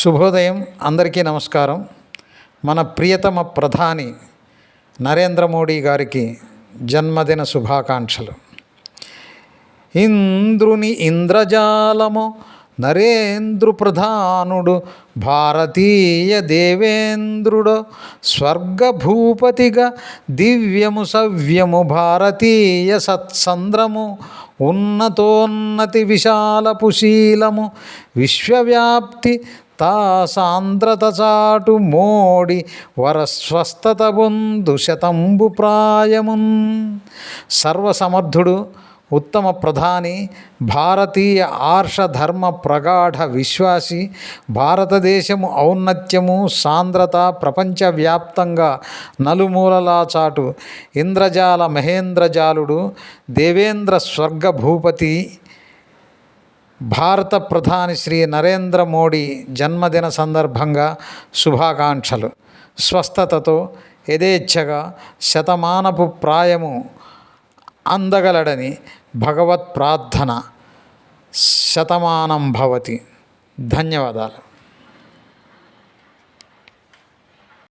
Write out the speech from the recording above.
శుభోదయం అందరికీ నమస్కారం. మన ప్రియతమ ప్రధాని నరేంద్ర మోడీ గారికి జన్మదిన శుభాకాంక్షలు. ఇంద్రుని ఇంద్రజాలము నరేంద్రు ప్రధానుడు భారతీయ దేవేంద్రుడు స్వర్గభూపతిగా దివ్యము సవ్యము భారతీయ సత్సంద్రము ఉన్నతోన్నతి విశాలపుశీలము విశ్వవ్యాప్తి తా సాంద్రత చాటు మోడి వరస్వస్థత బొందు శతంబు ప్రాయమున్. సర్వసమర్థుడు ఉత్తమ ప్రధాని భారతీయ ఆర్షధర్మ ప్రగాఢ విశ్వాసి భారతదేశము ఔన్నత్యము సాంద్రత ప్రపంచవ్యాప్తంగా నలుమూలలా చాటు ఇంద్రజాల మహేంద్రజాలుడు దేవేంద్ర స్వర్గభూపతి భారత ప్రధాని శ్రీ నరేంద్ర మోడీ జన్మదిన సందర్భంగా శుభాకాంక్షలు. స్వస్థతతో యథేచ్ఛగా శతమానపు ప్రాయము అందగలడని భగవత్ ప్రార్థన శతమానం భవతి. ధన్యవాదాలు.